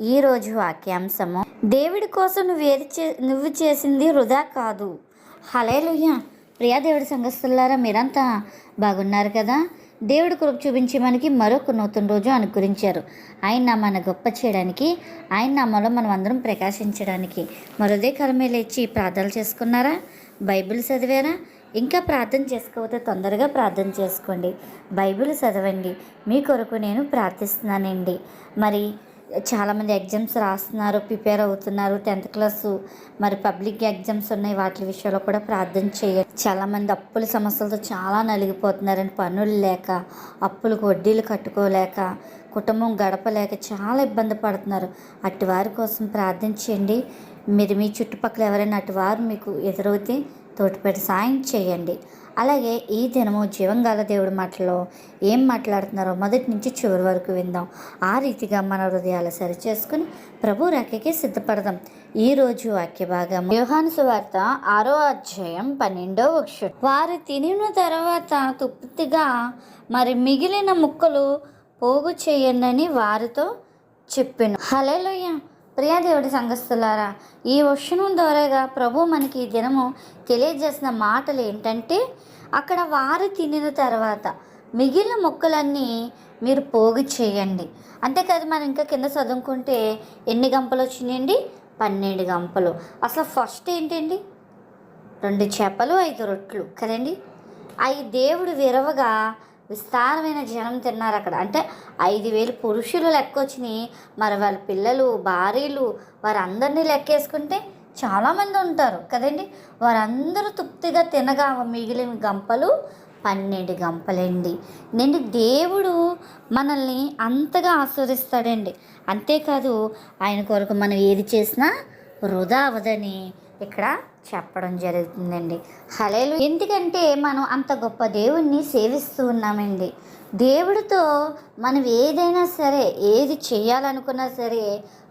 ఈరోజు వాక్యాంశము. దేవుడి కోసం నువ్వు ఏది చే నువ్వు చేసింది వృధా కాదు. హలేలుయ్య ప్రియా దేవుడి సంఘస్థులారా మీరంతా బాగున్నారు కదా? దేవుడి కృప చూపించి మనకి మరొక నూతన రోజు అనుకరించారు. ఆయన మన గొప్ప చేయడానికి ఆయన నామలో మనం అందరం ప్రకాశించడానికి మరోదే కలమే లేచి ప్రార్థనలు చేసుకున్నారా? బైబిల్ చదివారా? ఇంకా ప్రార్థన చేసుకోకపోతే తొందరగా ప్రార్థన చేసుకోండి. బైబిల్ చదవండి. మీ కొరకు నేను ప్రార్థిస్తున్నానండి. మరి చాలామంది ఎగ్జామ్స్ రాస్తున్నారు ప్రిపేర్ అవుతున్నారు. టెన్త్ క్లాస్ మరి పబ్లిక్ ఎగ్జామ్స్ ఉన్నాయి. వాటి విషయంలో కూడా ప్రార్థన చేయండి చాలామంది అప్పుల సమస్యలతో చాలా నలిగిపోతున్నారండి. పనులు లేక అప్పులకు వడ్డీలు కట్టుకోలేక కుటుంబం గడపలేక చాలా ఇబ్బంది పడుతున్నారు. అటు వారి కోసం ప్రార్థన చేయండి. మీరు మీ చుట్టుపక్కల ఎవరైనా అటు వారు మీకు ఎదురవుతే తోటిపేట సాయం చేయండి. అలాగే ఈ దినము జీవంగాల దేవుడి మాటలో ఏం మాట్లాడుతున్నారో మొదటి నుంచి చివరి వరకు విందాం. ఆ రీతిగా మన హృదయాలు సరి చేసుకుని ప్రభు రాకకి సిద్ధపడదాం. ఈరోజు వాక్య భాగం. యోహాను సువార్త ఆరో అధ్యాయం పన్నెండో వక్షం వారు తినిన తర్వాత తృప్తిగా మరి మిగిలిన ముక్కలు పోగు చేయండి వారితో చెప్పాను. హలేలోయ ప్రియాదేవుడి సంఘస్థులారా ఈ ఉష్ణం ద్వారాగా ప్రభు మనకి ఈ దినము తెలియజేసిన మాటలు ఏంటంటే అక్కడ వారు తినిన తర్వాత మిగిలిన మొక్కలన్నీ మీరు పోగు చేయండి. అంతేకాదు మనం ఇంకా కింద చదువుకుంటే ఎన్ని గంపలు వచ్చినాయండి? పన్నెండు గంపలు. అసలు ఫస్ట్ ఏంటండి? రెండు చేపలు ఐదు రొట్లు కదండి? అవి దేవుడు విరవగా విస్తారమైన జనం తిన్నారు అక్కడ. అంటే ఐదు వేలు పురుషులు లెక్క వచ్చినాయి. మరి వాళ్ళ పిల్లలు భార్యలు వారందరినీ లెక్కేసుకుంటే చాలామంది ఉంటారు కదండి. వారందరూ తృప్తిగా తినగా మిగిలిన గంపలు పన్నెండు గంపలండి. నేను దేవుడు మనల్ని అంతగా ఆస్వాదిస్తాడండి. అంతేకాదు ఆయన కొరకు మనం ఏది చేసినా వృధా అవదని ఇక్కడ చెప్పడం జరుగుతుందండి హలేలు ఎందుకంటే మనం అంత గొప్ప దేవుణ్ణి సేవిస్తూ ఉన్నామండి. దేవుడితో మనం ఏదైనా సరే ఏది చేయాలనుకున్నా సరే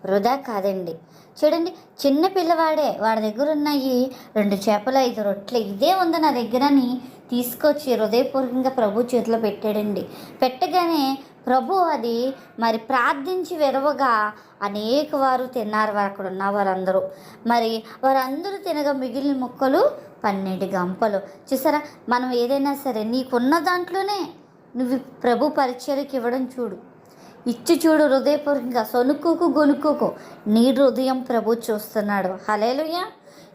వృధా కాదండి. చూడండి చిన్న పిల్లవాడే వాడి దగ్గర ఉన్నాయి రెండు చేపలు ఐదు రొట్టెలు ఇదే ఉంది నా దగ్గరని తీసుకొచ్చి హృదయపూర్వకంగా ప్రభు చేతిలో పెట్టాడండి. పెట్టగానే ప్రభు అది మరి ప్రార్థించి విరవగా అనేక వారు తిన్నారు. వారు అక్కడ ఉన్న వారందరూ. మరి వారందరూ తినగా మిగిలిన ముక్కలు పన్నెండు గంపలు. చూసారా? మనం ఏదైనా సరే నీకున్న దాంట్లోనే నువ్వు ప్రభు పరిచయకి ఇవ్వడం చూడు. ఇచ్చి చూడు హృదయపూర్వకంగా. సొనుక్కోకు గొనుక్కోకు. నీ హృదయం ప్రభు చూస్తున్నాడు. హలేలుయ్య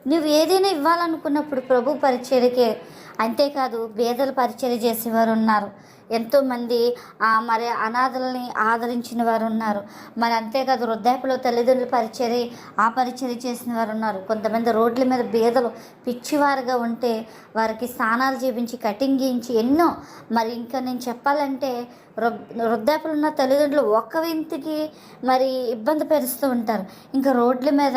నువ్వు ఏదైనా ఇవ్వాలనుకున్నప్పుడు ప్రభు పరిచయకే అంతేకాదు పేదల పరిచయం చేసేవారు ఉన్నారు. ఎంతోమంది ఆ, మరి అనాథలని ఆదరించిన వారు ఉన్నారు మరి అంతేకాదు వృద్ధాప్యలో తల్లిదండ్రులు పరిచర్య ఆ పరిచర్య చేసిన వారు ఉన్నారు కొంతమంది రోడ్ల మీద బీదలు పిచ్చివారుగా ఉంటే వారికి స్నానాలు చేపించి కటింగ్ చేయించి ఎన్నో. మరి ఇంకా నేను చెప్పాలంటే వృ- వృద్ధాప్యలు ఉన్న తల్లిదండ్రులు ఒక్క వింతికి మరి ఇబ్బంది పరుస్తూ ఉంటారు. ఇంకా రోడ్ల మీద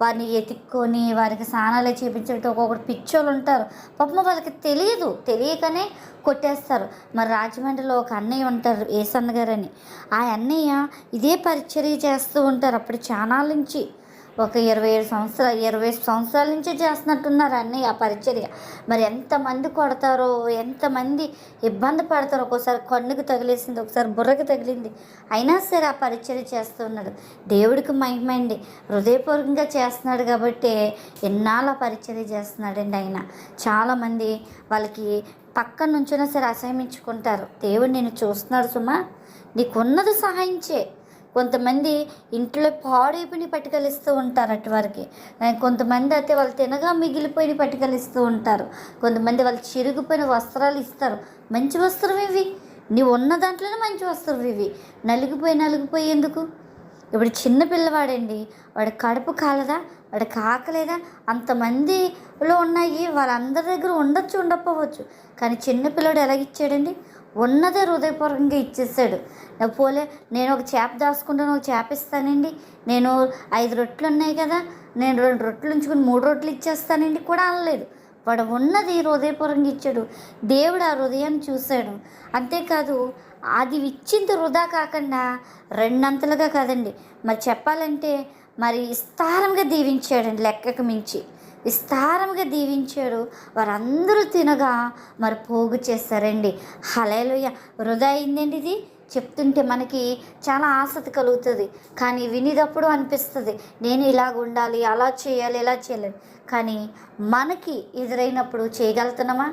వారిని ఎత్తుక్కొని వారికి స్నానాలు చేపించడం ఒక్కొక్కటి పిచ్చోళ్ళు ఉంటారు. పాపం వాళ్ళకి తెలియదు. తెలియకనే కొట్టేస్తారు. మరి రాజమండ్రిలో ఒక అన్నయ్య ఉంటారు ఏసన్న గారని. ఆ అన్నయ్య ఇదే పరిచర్య చేస్తూ ఉంటారు అప్పుడు చాలా నుంచి. ఒక ఇరవై ఏడు సంవత్సరాలు ఇరవై సంవత్సరాల నుంచే చేస్తున్నట్టున్నారు అన్నయ్య ఆ పరిచర్య. మరి ఎంతమంది కొడతారో ఎంతమంది ఇబ్బంది పడతారో ఒక్కోసారి కన్నుకు తగిలేసింది ఒకసారి బుర్రకు తగిలింది. అయినా సరే ఆ పరిచర్య చేస్తున్నాడు దేవుడికి మహిమండి హృదయపూర్వకంగా చేస్తున్నాడు కాబట్టి ఎన్నాళ్ళ పరిచర్య చేస్తున్నాడండి ఆయన. చాలామంది వాళ్ళకి పక్క నుంచైనా సరే అసహ్యించుకుంటారు దేవుడు నేను చూస్తున్నాడు సుమా నీకున్నది సహాయం చే కొంతమంది ఇంట్లో పాడైపోయిన పట్టుకలిస్తూ ఉంటారు అటు వారికి కొంతమంది అయితే వాళ్ళు తినగా మిగిలిపోయిన పట్టుకలిస్తూ ఉంటారు. కొంతమంది వాళ్ళు చిరిగిపోయిన వస్త్రాలు ఇస్తారు. మంచి వస్త్రం ఇవి. నీవు ఉన్న దాంట్లోనే మంచి వస్త్రం ఇవి. నలిగిపోయి నలిగిపోయి ఎందుకు? ఇప్పుడు చిన్న పిల్లవాడండి. వాడి కడుపు కాలదా? వాడు కాకలేదా? అంతమందిలో ఉన్నాయి. వాళ్ళందరి దగ్గర ఉండొచ్చు ఉండకపోవచ్చు. కానీ చిన్నపిల్లడు ఎలాగిచ్చాడండి ఉన్నదే హృదయపూర్వకంగా ఇచ్చేసాడు పోలే నేను ఒక చేప దాచుకుంటాను ఒక చేప ఇస్తానండి. నేను ఐదు రొట్టెలు ఉన్నాయి కదా నేను రెండు రొట్టెలు ఉంచుకుని మూడు రొట్టెలు ఇచ్చేస్తానండి కూడా అనలేదు. వాడు ఉన్నది హృదయపూర్వకంగా ఇచ్చాడు. దేవుడు ఆ హృదయాన్ని చూశాడు. అంతేకాదు అది ఇచ్చింది వృధా కాకుండా రెండంతలుగా కాదండి. మరి చెప్పాలంటే మరి విస్తారంగా దీవించాడండి లెక్కకు మించి. విస్తారంగా దీవించాడు. వారందరూ తినగా మరి పోగు చేస్తారండి. హలేలుయ వృధా అయిందండి ఇది. చెప్తుంటే మనకి చాలా ఆసక్తి కలుగుతుంది. కానీ వినేటప్పుడు అనిపిస్తుంది నేను ఇలాగ ఉండాలి అలా చేయాలి ఇలా చేయాలి. కానీ మనకి ఎదురైనప్పుడు చేయగలుగుతున్నామా?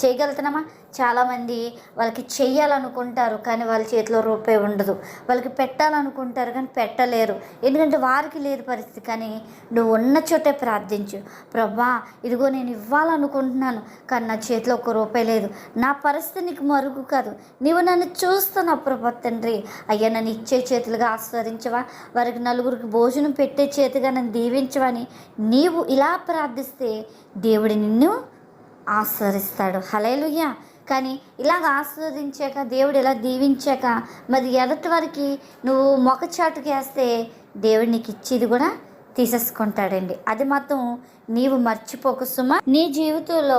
చేయగలుగుతున్నామా? చాలామంది వాళ్ళకి చెయ్యాలనుకుంటారు కానీ వాళ్ళ చేతిలో రూపాయి ఉండదు. వాళ్ళకి పెట్టాలనుకుంటారు కానీ పెట్టలేరు. ఎందుకంటే వారికి లేదు పరిస్థితి. కానీ నువ్వు ఉన్న చోటే ప్రార్థించు. ప్రభా ఇదిగో నేను ఇవ్వాలనుకుంటున్నాను కానీ నా చేతిలో ఒక రూపాయి లేదు. నా పరిస్థితి నీకు మరుగు కాదు. నీవు నన్ను చూస్తున్నావు ప్రభా తండ్రి. అయ్యా నన్ను ఇచ్చే చేతులుగా ఆస్వాదించవా? వారికి నలుగురికి భోజనం పెట్టే చేతిగా నన్ను దీవించవని నీవు ఇలా ప్రార్థిస్తే దేవుడు నిన్ను ఆస్వాదిస్తాడు. హలేలుయ్యా కానీ ఇలాగ ఆస్వాదించాక దేవుడు ఇలా దీవించాక మరి ఎదటి వారికి నువ్వు మొక్కచాటుకి వేస్తే దేవుడు నీకు ఇచ్చేది కూడా తీసేసుకుంటాడండి. అది మాత్రం నీవు మర్చిపోక సుమా. నీ జీవితంలో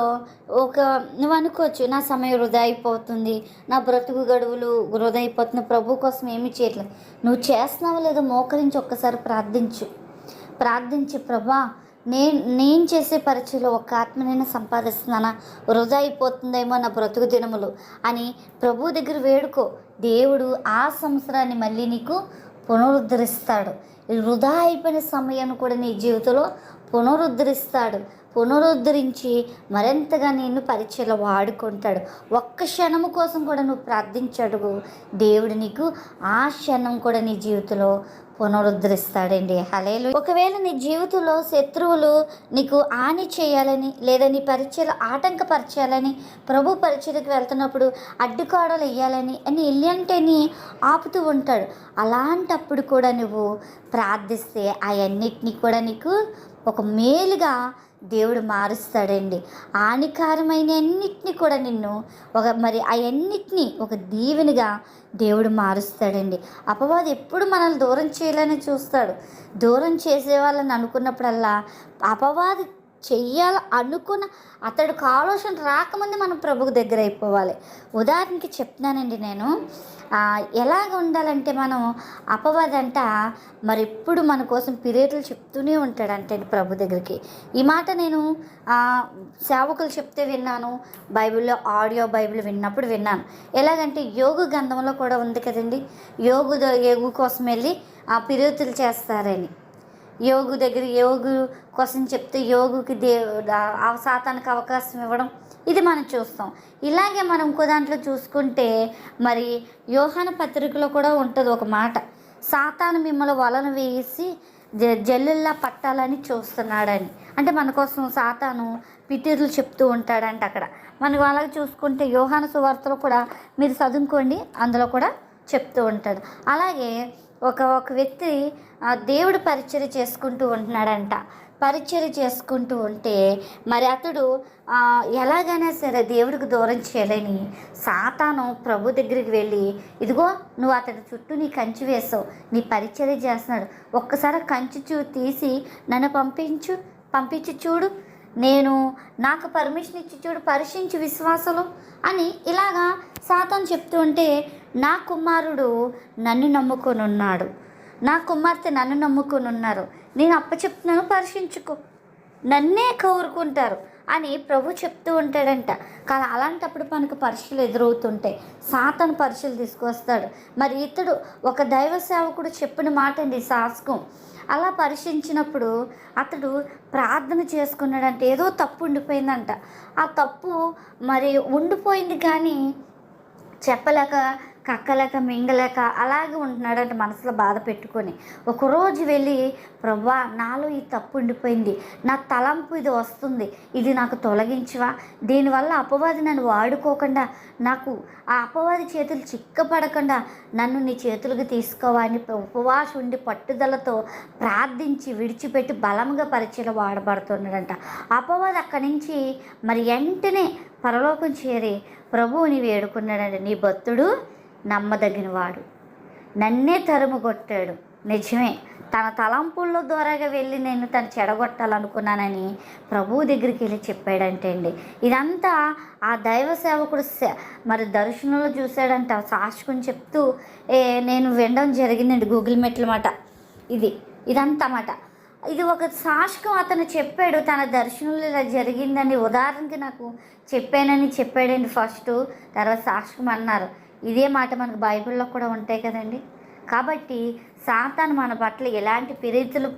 ఒక నువ్వు అనుకోవచ్చు నా సమయం వృధా అయిపోతుంది నా బ్రతుకు గడువులు వృధా అయిపోతుంది ప్రభు కోసం ఏమీ చేయట్లేదు. నువ్వు చేస్తున్నావు లేదో మోకరించి ఒక్కసారి ప్రార్థించు. ప్రార్థించి ప్రభా నేను నేను చేసే పరిచయలో ఒక ఆత్మనైనా సంపాదిస్తున్నానా? వృధా అయిపోతుందేమో నా బ్రతుకు దినములు. అని ప్రభు దగ్గర వేడుకో. దేవుడు ఆ సంవత్సరాన్ని మళ్ళీ నీకు పునరుద్ధరిస్తాడు. వృధా అయిపోయిన సమయాన్ని కూడా నీ జీవితంలో పునరుద్ధరిస్తాడు. పునరుద్ధరించి మరింతగా నేను పరిచయలో వాడుకుంటాడు. ఒక్క క్షణము కోసం కూడా నువ్వు ప్రార్థించడు. దేవుడు నీకు ఆ క్షణం కూడా నీ జీవితంలో పునరుద్ధరిస్తాడండి. హలేలు ఒకవేళ నీ జీవితంలో శత్రువులు నీకు హాని చేయాలని లేదా నీ పరిచయలు ఆటంకపరచాలని ప్రభు పరిచయకు వెళ్తున్నప్పుడు అడ్డుకోడలు వేయాలని అని ఇల్లంటేని ఆపుతూ ఉంటాడు. అలాంటప్పుడు కూడా నువ్వు ప్రార్థిస్తే అవన్నిటినీ కూడా నీకు ఒక మేలుగా దేవుడు మారుస్తాడండి. హానికారమైన అన్నిటినీ కూడా నిన్ను ఒక మరి అవన్నిటినీ ఒక దీవెనిగా దేవుడు మారుస్తాడండి. అపవాది ఎప్పుడు మనల్ని దూరం చేయాలని చూస్తాడు. దూరం చేసే వాళ్ళని అనుకున్నప్పుడల్లా అపవాది చెయ్యాలి అనుకున్న అతడికి ఆలోచన రాకముందే మనం ప్రభుకు దగ్గర అయిపోవాలి. ఉదాహరణకి చెప్తున్నానండి నేను. ఎలాగ ఉండాలంటే మనం అపవాదంట మరి ఎప్పుడు మన కోసం పిరేట్లు చెప్తూనే ఉంటాడంటే ప్రభు దగ్గరికి. ఈ మాట నేను సేవకులు చెప్తే విన్నాను. బైబిల్లో ఆడియో బైబిల్ విన్నప్పుడు విన్నాను. ఎలాగంటే యోగు గంధంలో కూడా ఉంది కదండి. యోగు యోగు కోసం వెళ్ళి ఆ పిరేతులు చేస్తారని. యోగు దగ్గర యోగు కోసం చెప్తే యోగుకి దే అవసాతానికి సాతానికి అవకాశం ఇవ్వడం ఇది మనం చూస్తాం. ఇలాగే మనం ఇంకో దాంట్లో చూసుకుంటే మరి యోహాన పత్రికలో కూడా ఉంటుంది ఒక మాట. సాతాను మిమ్మల్ని వలన వేసి జ జల్లుల్లా పట్టాలని చూస్తున్నాడని. అంటే మన కోసం సాతాను పిటీర్లు చెప్తూ ఉంటాడంట అక్కడ. మనం అలాగే చూసుకుంటే యోహాన సువార్తలో కూడా మీరు చదువుకోండి అందులో కూడా చెప్తూ ఉంటాడు. అలాగే ఒక ఒక వ్యక్తి దేవుడు పరిచయం చేసుకుంటూ ఉంటున్నాడంట. పరిచయం చేసుకుంటూ ఉంటే మరి అతడు ఎలాగైనా సరే దేవుడికి దూరం చేయలేని సాతాను ప్రభు దగ్గరికి వెళ్ళి ఇదిగో నువ్వు అతడి చుట్టూ నీ కంచి వేసావు నీ పరిచయం చేస్తున్నాడు. ఒక్కసారి కంచి చూ తీసి నన్ను పంపించు పంపించి చూడు. నేను నాకు పర్మిషన్ ఇచ్చి చూడు పరీక్షించి విశ్వాసలు అని ఇలాగా సాతాను చెప్తూ ఉంటే నా కుమారుడు నన్ను నమ్ముకొని ఉన్నాడు నా కుమార్తె నన్ను నమ్ముకొని ఉన్నారు నేను అప్ప చెప్తున్నాను పరీక్షించుకో. నన్నే కోరుకుంటారు. అని ప్రభు చెప్తూ ఉంటాడంట. కానీ అలాంటప్పుడు మనకు పరీక్షలు ఎదురవుతుంటాయి సాతను పరీక్షలు తీసుకొస్తాడు. మరి ఇతడు ఒక దైవ సేవకుడు చెప్పిన మాట అండి శాసకం అలా పరీక్షించినప్పుడు అతడు ప్రార్థన చేసుకున్నాడంటే ఏదో తప్పు ఉండిపోయిందంట. ఆ తప్పు మరి ఉండిపోయింది కానీ చెప్పలేక కక్కలేక మింగలేక అలాగే ఉంటున్నాడంటే మనసులో బాధ పెట్టుకొని. ఒకరోజు వెళ్ళి ప్రభా నాలో ఈ తప్పు ఉండిపోయింది. నా తలంపు ఇది వస్తుంది. ఇది నాకు తొలగించవా? దీనివల్ల అపవాది నన్ను వాడుకోకుండా నాకు ఆ అపవాది చేతులు చిక్కపడకుండా నన్ను నీ చేతులకు తీసుకోవాలని ఉపవాస ఉండి పట్టుదలతో ప్రార్థించి విడిచిపెట్టి బలంగా పరిచయం వాడబడుతున్నాడంట. అపవాది అక్కడి నుంచి మరి వెంటనే పరలోకం చేరి ప్రభువుని వేడుకున్నాడండి నీ భక్తుడు నమ్మదగిన వాడు నన్నే తరుము కొట్టాడు నిజమే తన తలంపుల్లో ద్వారాగా వెళ్ళి నేను తను చెడగొట్టాలనుకున్నానని ప్రభువు దగ్గరికి వెళ్ళి చెప్పాడంటే అండి ఇదంతా ఆ దైవ సేవకుడు మరి దర్శనంలో చూశాడంట. సాక్షికుని చెప్తూ ఏ నేను వినడం జరిగిందండి గూగుల్ మెట్ల మాట. ఇది ఇదంతా మాట. ఇది ఒక సాక్షికం అతను చెప్పాడు. తన దర్శనంలో ఇలా జరిగిందని ఉదాహరణకి నాకు చెప్పానని చెప్పాడండి ఫస్ట్. తర్వాత సాక్షికం అన్నారు. ఇదే మాట మనకు బైబిల్లో కూడా ఉంటాయి కదండి. కాబట్టి సాతాను మన పట్ల ఎలాంటి పిరితులు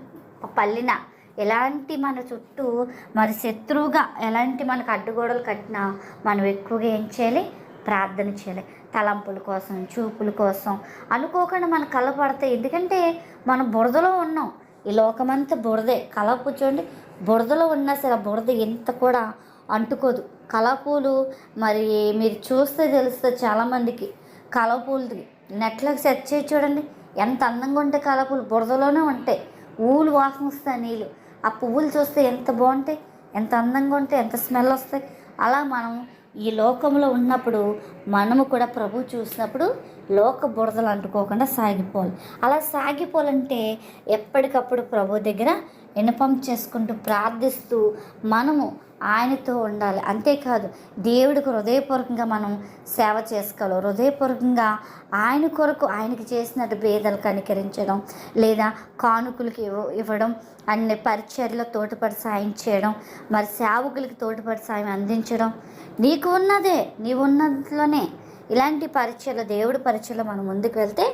పల్లినా ఎలాంటి మన చుట్టూ మరి శత్రువుగా ఎలాంటి మనకు అడ్డుగోడలు కట్టినా మనం ఎక్కువగా ఏం చేయాలి? ప్రార్థన చేయాలి. తలంపుల కోసం చూపుల కోసం. అనుకోకుండా మన కళ్ళ పడతాయి. ఎందుకంటే మనం బురదలో ఉన్నాం. ఈ లోకమంతా బురదే. కళ కూర్చోండి బురదలో ఉన్నా సరే బురద ఎంత కూడా అంటుకోదు. కలపూలు మరి మీరు చూస్తే తెలుస్తుంది చాలామందికి. కలపూలు నెట్లోకి సెర్చ్ చేసి చూడండి. ఎంత అందంగా ఉంటే కలపూలు. బురదలోనే ఉంటాయి. ఊలు వాసన వస్తాయి నీళ్ళు. ఆ పువ్వులు చూస్తే ఎంత బాగుంటాయి. ఎంత అందంగా ఉంటాయి. ఎంత స్మెల్ వస్తాయి. అలా మనం ఈ లోకంలో ఉన్నప్పుడు మనము కూడా ప్రభు చూసినప్పుడు లోక బురదలు అంటుకోకుండా సాగిపోవాలి. అలా సాగిపోవాలంటే ఎప్పటికప్పుడు ప్రభు దగ్గర వినపం చేసుకుంటూ ప్రార్థిస్తూ మనము ఆయనతో ఉండాలి. అంతేకాదు దేవుడికి హృదయపూర్వకంగా మనం సేవ చేసుకోవాలి. హృదయపూర్వకంగా ఆయన కొరకు ఆయనకి చేసినట్టు భేదాలు కనికరించడం లేదా కానుకలకి ఇవ్వ ఇవ్వడం అన్ని పరిచర్లో తోటపడి సాయం చేయడం మరి సేవకులకి తోటపడి సాయం అందించడం నీకు ఉన్నదే నీవున్నట్లోనే. ఇలాంటి పరీక్షలు దేవుడి పరీక్షలో మనం ముందుకు వెళ్తే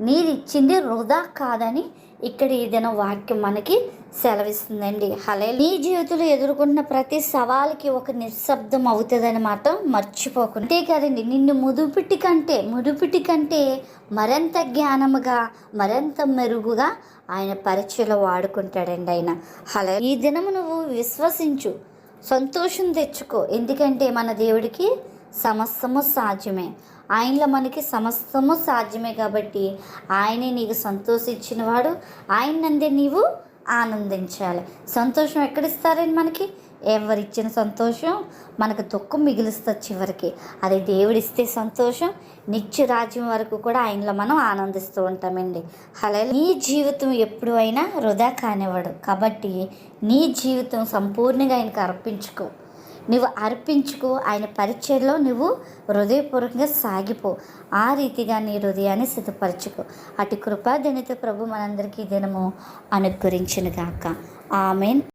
నీది ఇచ్చింది వృధా కాదని ఇక్కడ ఏదైనా వాక్యం మనకి సెలవిస్తుందండి. హలే నీ జీవితంలో ఎదుర్కొన్న ప్రతి సవాల్కి ఒక నిశ్శబ్దం అవుతుందని మాట మర్చిపోకుండా. అంతే కదండి నిన్ను ముదుపిటి కంటే ముదుపిటి కంటే మరింత జ్ఞానముగా మరింత మెరుగుగా ఆయన పరీక్షలో వాడుకుంటాడండి ఆయన. హలే ఈ దినము నువ్వు విశ్వసించు సంతోషం తెచ్చుకో. ఎందుకంటే మన దేవుడికి సమస్తము సాధ్యమే. ఆయనలో మనకి సమస్తము సాధ్యమే కాబట్టి ఆయనే నీకు సంతోషించినవాడు. ఆయన నందే నీవు ఆనందించాలి. సంతోషం ఎక్కడిస్తారండి మనకి? ఎవరిచ్చిన సంతోషం? మనకు దుఃఖం మిగులుస్తుంది చివరికి. అది దేవుడిస్తే సంతోషం. నిత్య రాజ్యం వరకు కూడా ఆయనలో మనం ఆనందిస్తూ ఉంటామండి. అలా నీ జీవితం ఎప్పుడు అయినా వృధా కానివ్వడు. కాబట్టి నీ జీవితం సంపూర్ణంగా ఆయనకు అర్పించుకో. నువ్వు అర్పించుకో ఆయన పరిచయలో నువ్వు హృదయపూర్వకంగా సాగిపో. ఆ రీతిగా నీ హృదయాన్ని సిద్ధపరచుకో. అటు కృపాదనిత ప్రభు మనందరికీ దినము అనుగ్రహించును గాక ఆమెన్.